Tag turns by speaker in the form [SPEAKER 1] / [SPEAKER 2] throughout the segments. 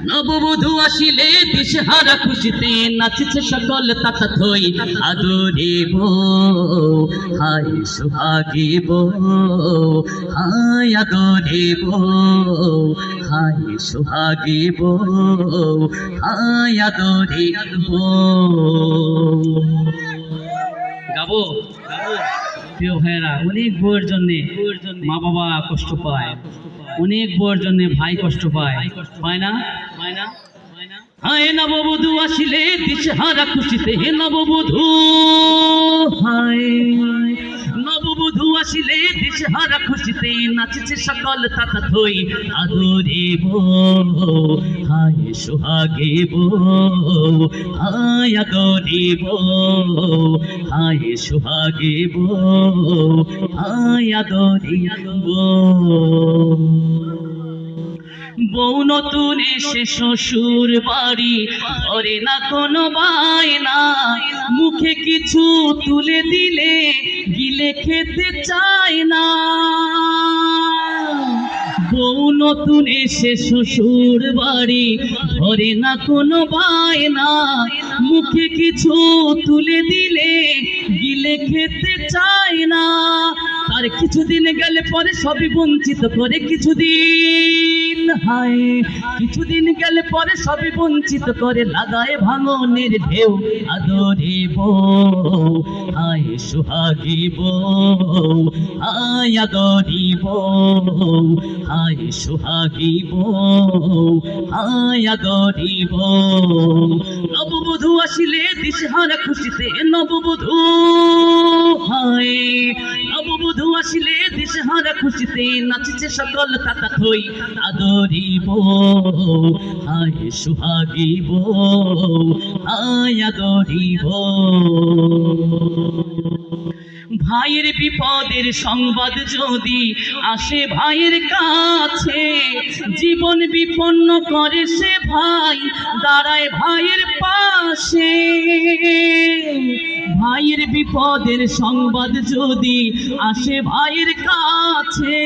[SPEAKER 1] নববধূ আসিলে দিশহারা খুশিতে নাচিছে সকল তাতা থই আদরিব হায় সুহাগিব হায় আদরিব হায় সুহাগিব হায় আদরিব গাবো প্রিয় ভাইয়েরা, অনেক বউয়ের জন্য মা বাবা কষ্ট পায়। অনেক বউয়ের জন্য ভাই কষ্ট পায়। পায় না? পায় না? হায় নববধূ আসিলে দিশহারা খুশিতে। হে নববধূ হায়। নববধূ আসিলে দিশহারা খুশিতে। নাচছে সকল তাতা থই। আদরিব হায় সোহাগিব হায় আদরিব বো, আয় আদরি বো বউ নতুন এসে শ্বশুর বাড়ি ধরে না কোনো বায়না। মুখে কিছু তুলে দিলে গিলে খেতে চায় না। নতুন এসে শ্বশুর বাড়ি। ঘরে না কোনো বায়না, মুখে কিছু তুলে দিলে গিলে খেতে চায় না। আর কিছুদিন গেলে পরে সবই বঞ্চিত করে, কিছুদিন হায়। কিছুদিন গেলে পরে বঞ্চিত করে লাগায় ভাঙনের ঢেউ। আদরিব হায় সুহাগিব হায় আদরিব হায় সুহাগিব হায় নববধূ আসিলে দিশহারা খুশিতে নববধূ হায়। নববধূ আসিলে দিশহারা খুশিতে নাচছে সকল তাতা থই। আদরিব, হায় সুহাগিব, হায় আদরিব। ভাইয়ের বিপদের সংবাদ যদি আসে ভাইয়ের কাছে, জীবন বিপন্ন করে সে ভাই, দাঁড়ায় ভাইয়ের পাশে। ভাইয়ের বিপদের সংবাদ যদি আসে ভাইয়ের কাছে,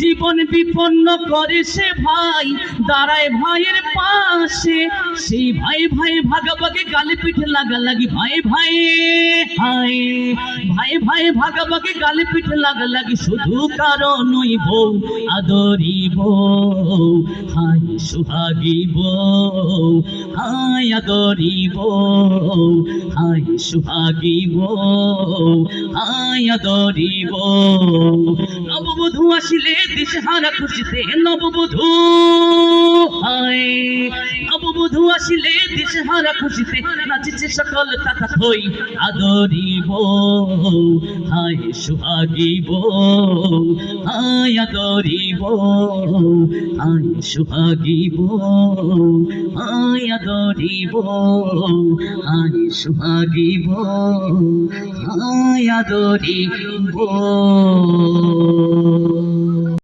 [SPEAKER 1] জীবন বিপন্ন করে সে ভাই দাঁড়ায় ভাইয়ের পাশে। সেই ভাই ভাই ভাগাভাগে গালে পিঠে লাগা লাগি ভাই ভাই ভাই ভাই ভাগাভাগে গালে পিঠে লাগা লাগি শুধু কারণই বউ আদরিব হায় সুহাগিব হায় আদরিব হায় সুহাগিব আয়া ধরিব নববধূ আসিলে দিশহারা খুশিতে নববধূ হায়। নববধূ আসিলে দিশহারা খুশিতে নাচিছে সকল তাতা থই। আদরিব, হায় সুহাগিব হায় আদরিব, হায় সুহাগিব হায় আদরিব, হায় সুহাগিব হায় আদরিব।